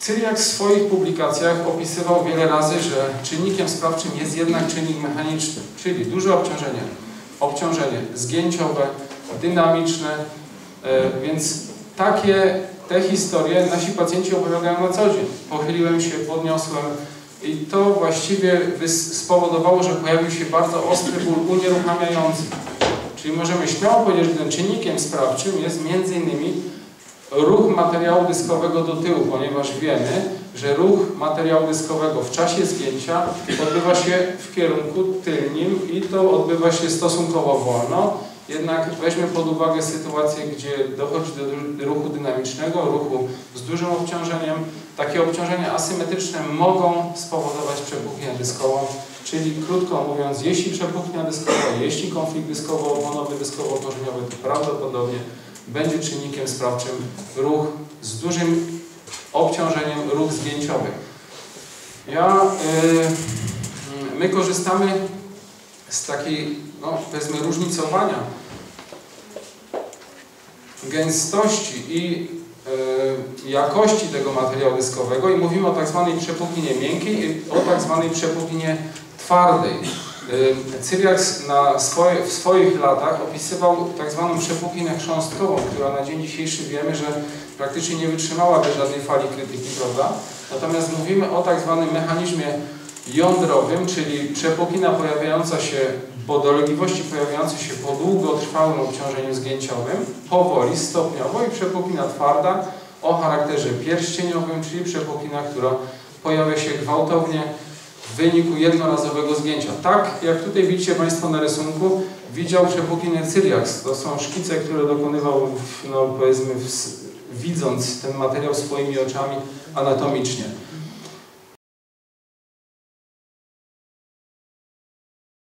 Cyriak w swoich publikacjach opisywał wiele razy, że czynnikiem sprawczym jest jednak czynnik mechaniczny, czyli duże obciążenie, obciążenie zgięciowe, dynamiczne, e, więc takie te historie nasi pacjenci opowiadają na co dzień. Pochyliłem się, podniosłem i to właściwie spowodowało, że pojawił się bardzo ostry ból unieruchamiający. Czyli możemy śmiało powiedzieć, że tym czynnikiem sprawczym jest między innymi ruch materiału dyskowego do tyłu, ponieważ wiemy, że ruch materiału dyskowego w czasie zgięcia odbywa się w kierunku tylnym i to odbywa się stosunkowo wolno. Jednak weźmy pod uwagę sytuację, gdzie dochodzi do ruchu dynamicznego, ruchu z dużym obciążeniem. Takie obciążenia asymetryczne mogą spowodować przepuchnię dyskową, czyli krótko mówiąc, jeśli przepuchnia dyskowa, jeśli konflikt dyskowo-oponowy, dyskowo-korzeniowy, to prawdopodobnie będzie czynnikiem sprawczym ruch z dużym obciążeniem, ruch zgięciowy. Ja, yy, my korzystamy z takiej, no, powiedzmy, różnicowania gęstości i yy, jakości tego materiału dyskowego i mówimy o tak zwanej przepuklinie miękkiej i o tak zwanej przepuklinie twardej. Cyriax na swoje, w swoich latach opisywał tak zwaną przepuklinę chrząstkową, która na dzień dzisiejszy wiemy, że praktycznie nie wytrzymałaby żadnej fali krytyki, prawda? Natomiast mówimy o tak zwanym mechanizmie jądrowym, czyli przepuklina pojawiająca się po dolegliwości pojawiającej się po długotrwałym obciążeniu zgięciowym, powoli, stopniowo i przepuklina twarda o charakterze pierścieniowym, czyli przepuklina, która pojawia się gwałtownie w wyniku jednorazowego zgięcia. Tak, jak tutaj widzicie Państwo na rysunku, widział przepuklinę Cyriax. To są szkice, które dokonywał, no, powiedzmy, w, widząc ten materiał swoimi oczami anatomicznie.